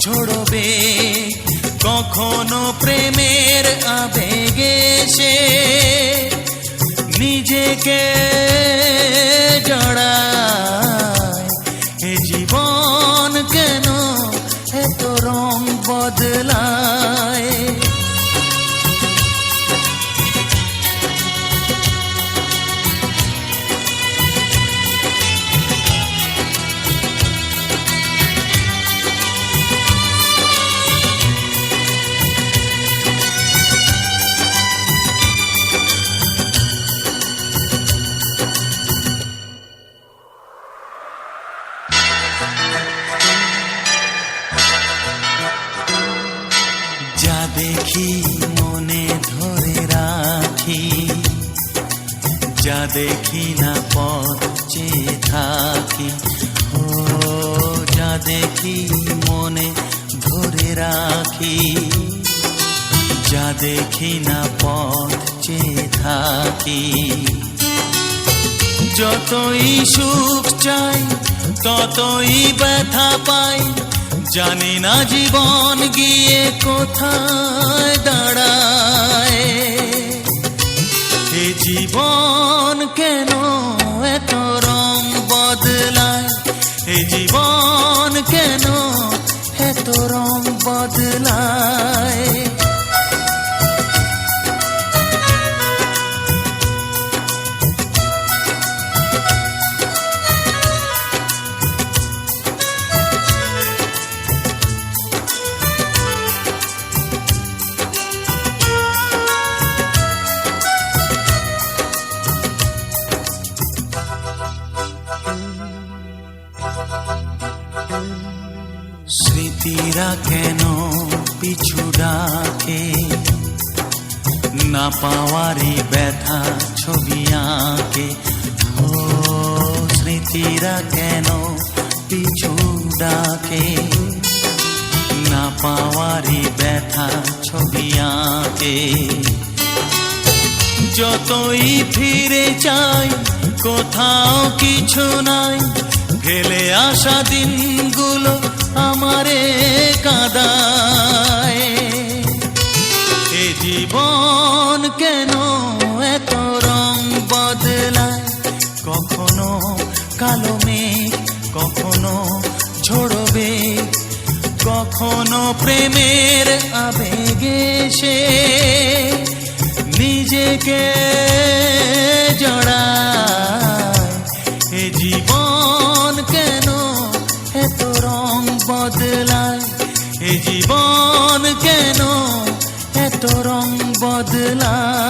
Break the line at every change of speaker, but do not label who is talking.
ঝোড়বে কখনো প্রেমের আবেগে সে নিজেকে জড়ায়। জীবন কেন এত রং বদলায়? দেখি মনে ধরে রাখি, যা দেখি না পথ থাকি। ও, যা দেখি মনে ধরে রাখি, যা দেখি না পথ থাকি। যতই সুখ চাই, ততই ব্যথা পাই জানি না জীবন গিয়ে কোথায় দাঁড়ায়। এ জীবন কেন এত রং বদলায়? এ জীবন কেন এত রং বদলায়? স্মৃতিরা কেন পিছু ডাকে। না পাওয়ারই ব্যথা ছবি আঁকে। ও স্মৃতিরা কেন পিছু ডাকে। না পাওয়ারই ব্যথা ছবি আঁকে। যতই ফিরে চাই, কোথাও কিছু নাই। ফেলে আসা দিনগুলো আমারে কাদায়। এ জীবন কেন এত রং বদলায়? কখনো কালো মেঘ, কখনো ঝোড়বে কখনো প্রেমের আবেগে সে নিজেকে জীবন কেন? এত রং বদলায়।